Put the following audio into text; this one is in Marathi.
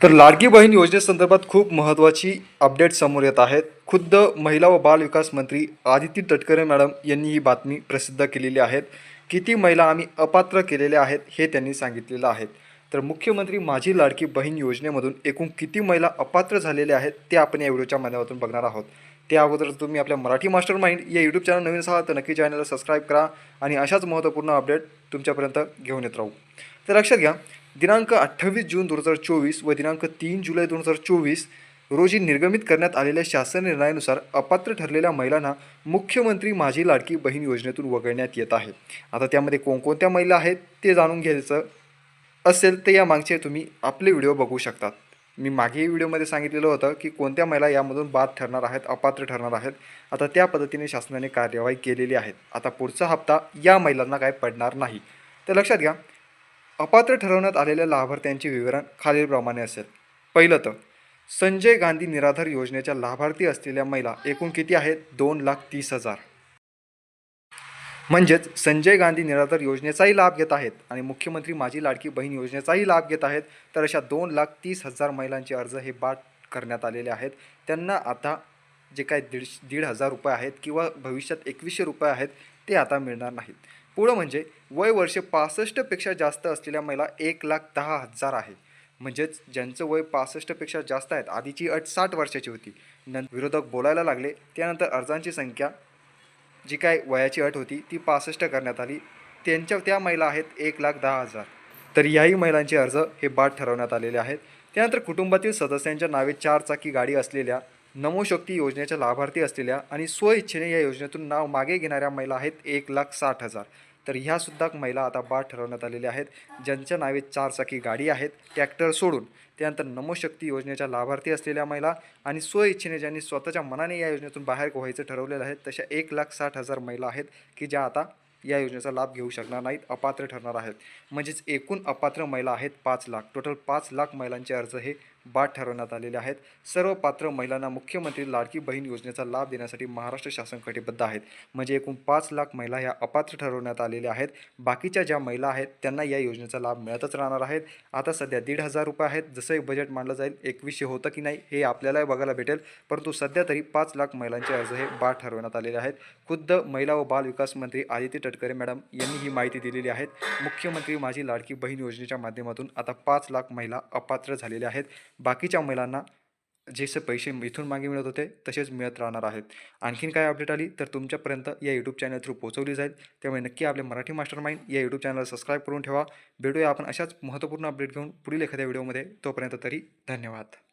तर लाडकी बहीण योजनेसंदर्भात खूप महत्त्वाची अपडेट समोर येत आहेत. खुद्द महिला व बाल विकास मंत्री आदिती तटकरे मॅडम यांनी ही बातमी प्रसिद्ध केलेली आहे किती महिला आम्ही अपात्र केलेल्या आहेत हे त्यांनी सांगितलेलं आहे. तर मुख्यमंत्री माझी लाडकी बहीण योजनेमधून एकूण किती महिला अपात्र झालेल्या आहेत ते आपण या व्हिडिओच्या माध्यमातून बघणार आहोत. त्या अगोदर तुम्ही आपल्या मराठी मास्टर माइंड या यूट्यूब चॅनल नवीन असाल तर नक्की चॅनलला सबस्क्राईब करा आणि अशाच महत्त्वपूर्ण अपडेट तुमच्यापर्यंत घेऊन येत राहू. तर लक्षात घ्या दिनांक अठ्ठावीस जून दोन हजार चोवीस व दिनांक तीन जुलै दोन हजार चोवीस रोजी निर्गमित करण्यात आलेल्या शासन निर्णयानुसार अपात्र ठरलेल्या महिलांना मुख्यमंत्री माझी लाडकी बहीण योजनेतून वगळण्यात येत आहे. आता त्यामध्ये कोणकोणत्या महिला आहेत ते जाणून घ्यायचं असेल तर या मागचे तुम्ही आपले व्हिडिओ बघू शकतात मी मागेही व्हिडिओमध्ये सांगितलेलं होतं की कोणत्या महिला यामधून बाद ठरणार आहेत अपात्र ठरणार आहेत. आता त्या पद्धतीने शासनाने कार्यवाही केलेली आहे. आता पुढचा हप्ता या महिलांना काय पडणार नाही. तर लक्षात घ्या अपात्र ठरवण्यात आलेल्या लाभार्थ्यांचे विवरण खालीलप्रमाणे असेल. पहिलं तर संजय गांधी निराधार योजनेच्या लाभार्थी असलेल्या महिला एकूण किती आहेत? दोन लाख तीस हजार. म्हणजेच संजय गांधी निराधार योजनेचाही लाभ घेत आहेत आणि मुख्यमंत्री माझी लाडकी बहीण योजनेचाही लाभ घेत आहेत तर अशा दोन लाख तीस हजार महिलांचे अर्ज हे बाट करण्यात आलेले आहेत. त्यांना आता जे काय दीड दीड हजार रुपये आहेत किंवा भविष्यात एकवीसशे रुपये आहेत ते आता मिळणार नाहीत. पुढं म्हणजे वय वर्ष पासष्टपेक्षा जास्त असलेल्या महिला एक लाख दहा हजार आहे. म्हणजेच ज्यांचं वय पासष्टपेक्षा जास्त आहेत आधीची अट साठ वर्षाची होती. नंतर विरोधक बोलायला लागले. त्यानंतर अर्जांची संख्या जी काय वयाची अट होती ती पासष्ट करण्यात आली. त्यांच्या त्या महिला आहेत एक लाख दहा हजार. तर याही महिलांचे अर्ज हे बाद ठरवण्यात आलेले आहेत. त्यानंतर कुटुंबातील सदस्यांच्या नावे चार चाकी गाडी असलेल्या नमोशक्ती योजनेच्या लाभार्थी असलेल्या आणि स्वइच्छेने या योजनेतून नाव मागे घेणाऱ्या महिला आहेत एक लाख साठ हजार. तर ह्यासुद्धा महिला आता बाद ठरवण्यात आलेल्या आहेत. ज्यांच्या नावे चार चाकी गाडी आहेत ट्रॅक्टर सोडून. त्यानंतर नमोशक्ती योजनेच्या लाभार्थी असलेल्या महिला आणि स्वइच्छेने ज्यांनी स्वतःच्या मनाने या योजनेतून बाहेर व्हायचं ठरवलेलं आहे तशा एक लाख साठ हजार महिला आहेत की ज्या आता या योजनेचा लाभ घेऊ शकणार नाहीत अपात्र ठरणार आहेत. म्हणजेच एकूण अपात्र महिला आहेत पाच लाख. टोटल पाच लाख महिलांचे अर्ज हे बाद ठरवण्यात आलेले आहेत. सर्व पात्र महिलांना मुख्यमंत्री लाडकी बहीण योजनेचा लाभ देण्यासाठी महाराष्ट्र शासन कटिबद्ध आहेत. म्हणजे एकूण पाच लाख महिला ह्या अपात्र ठरवण्यात आलेल्या आहेत. बाकीच्या ज्या महिला आहेत त्यांना या योजनेचा लाभ मिळतच राहणार आहेत. आता सध्या दीड हजार रुपये आहेत. जसं बजेट मांडलं जाईल एकवीसशे होतं की नाही हे आपल्यालाही बघायला भेटेल. परंतु सध्या तरी पाच लाख महिलांचे अर्ज हे बाद ठरवण्यात आलेले आहेत. खुद्द महिला व बाल विकास मंत्री आदिती तटकरे मॅडम यांनी ही माहिती दिलेली आहे. मुख्यमंत्री माझी लाडकी बहीण योजनेच्या माध्यमातून आता पाच लाख महिला अपात्र झालेल्या आहेत. बाकीच्या महिलांना जसे पैसे इथून मागे मिळत होते तसेच मिळत राहणार आहेत. आणखीन काय अपडेट आली तर तुमच्यापर्यंत या यूट्यूब चॅनल थ्रू पोहोचवली जाईल. त्यामुळे नक्की आपले मराठी मास्टर माइंड या यूट्यूब चॅनलला सबस्क्राईब करून ठेवा. भेटूया आपण अशाच महत्त्वपूर्ण अपडेट घेऊन पुढील एखाद्या व्हिडिओमध्ये तोपर्यंत तरी धन्यवाद.